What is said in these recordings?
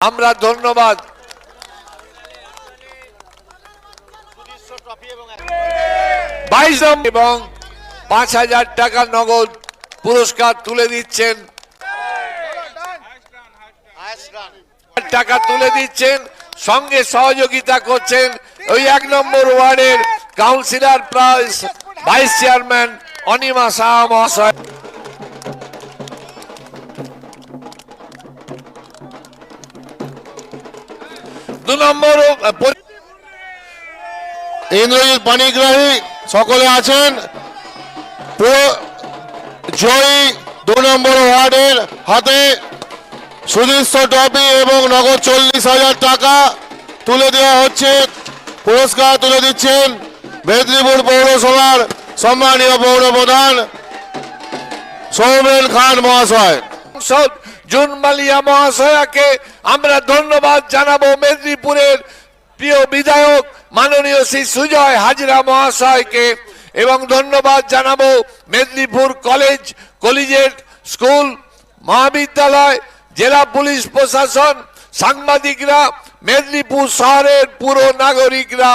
আমরা ধন্যবাদ। বাইশ এবং পাঁচ হাজার টাকা নগদ পুরস্কার তুলে দিচ্ছেন। টাকা তুলে দিচ্ছেন, সঙ্গে সহযোগিতা করছেন ওই এক নম্বর ওয়ার্ডের councillor plus vice chairman Anima Shah মহাশয়। দু নম্বর ইন্দ্রজিৎ পানিগ্রাহী, সকলে আছেন? জয়ী দু নম্বর ওয়ার্ডের হাতে সুদৃশ্য ট্রফি এবং নগদ চল্লিশ হাজার টাকা তুলে দেওয়া হচ্ছে। পুরস্কার তুলে দিচ্ছেন মেদিনীপুর পৌরসভার সম্মানীয় পৌর প্রধান সৌমেন খান মহাশয়। জুন মালিয়া মহাশয়াকে আমরা ধন্যবাদ জানাব মেদিনীপুরের প্রিয় বিধায়ক মাননীয় শ্রী সুজয় হাজরা মহাশয়কে এবং ধন্যবাদ জানাব মেদিনীপুর কলেজ, কলেজেট স্কুল, মহাবিদ্যালয়, জেলা পুলিশ প্রশাসন, সাংবাদিকরা, মেদিনীপুর শহরের পুরো নাগরিকরা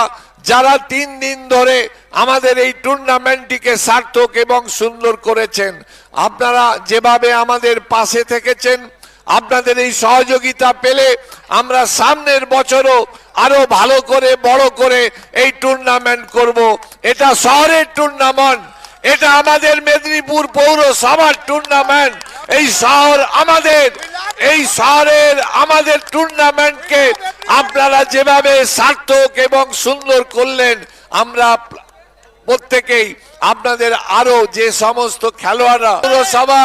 যারা তিন দিন ধরে আমাদের এই টুর্নামেন্টটিকে সার্থক এবং সুন্দর করেছেন, আপনারা যেভাবে আমাদের পাশে থেকেছেন, আপনাদের এই সহযোগিতা পেলে আমরা সামনের বছরও আরও ভালো করে, বড় করে এই টুর্নামেন্ট করব। এটা শহরের টুর্নামেন্ট, এটা আমাদের মেদিনীপুর পৌরসভার টুর্নামেন্ট। এই শহর আমাদের, এই শহরের আমাদের টুর্নামেন্টকে আপনারা যেভাবে সার্থক এবং সুন্দর করলেন আমরা প্রত্যেকেই আপনাদের আরও যে সমস্ত খেলোয়াড়রা পৌরসভা